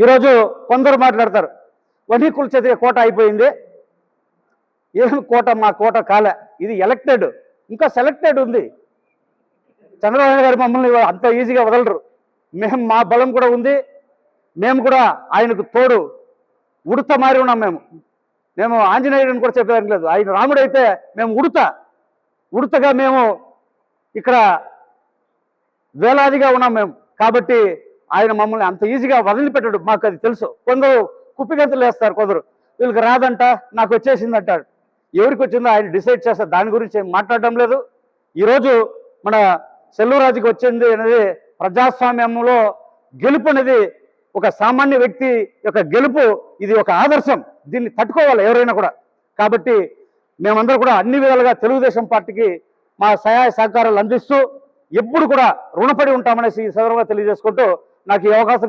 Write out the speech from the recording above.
ఈరోజు కొందరు మాట్లాడతారు వణికుల కులచేతి కోట అయిపోయింది. ఏం కోట? మా కోట కాలే. ఇది ఎలక్టెడ్. ఇంకా సెలెక్టెడ్ ఉంది. చంద్రబాబు గారు మమ్మల్ని అంత ఈజీగా వదలరు. మేము మా బలం కూడా ఉంది. మేము కూడా ఆయనకు తోడు. ఉడత మారి ఉన్నాం మేము. మేము ఆంజనేయుడిని కూడా చెప్పేదానికి లేదు. ఆయన రాముడు అయితే మేము ఉడత. ఉడతగా మేము ఇక్కడ వేలాదిగా ఉన్నాం మేము. కాబట్టి ఆయన మమ్మల్ని అంత ఈజీగా వదిలిపెట్టడు. మాకు అది తెలుసు. కొందరు కుప్పిగంతులు వేస్తారు కొందరు. వీళ్ళకి రాదంట నాకు వచ్చేసింది అంటాడు. ఎవరికి వచ్చిందో ఆయన డిసైడ్ చేస్తారు. దాని గురించి మాట్లాడడం లేదు. ఈరోజు మన సెల్వరాజుకి వచ్చింది అనేది ప్రజాస్వామ్యంలో గెలుపు అనేది ఒక సామాన్య వ్యక్తి యొక్క గెలుపు ఇది ఒక ఆదర్శం. దీన్ని తట్టుకోవాలి ఎవరైనా కూడా. కాబట్టి మేమందరూ కూడా అన్ని విధాలుగా తెలుగుదేశం పార్టీకి మా సహాయ సహకారాలు అందిస్తూ ఎప్పుడు కూడా రుణపడి ఉంటామనేసి ఈ సందర్భంగా తెలియజేసుకుంటూ నాకు ఈ అవకాశం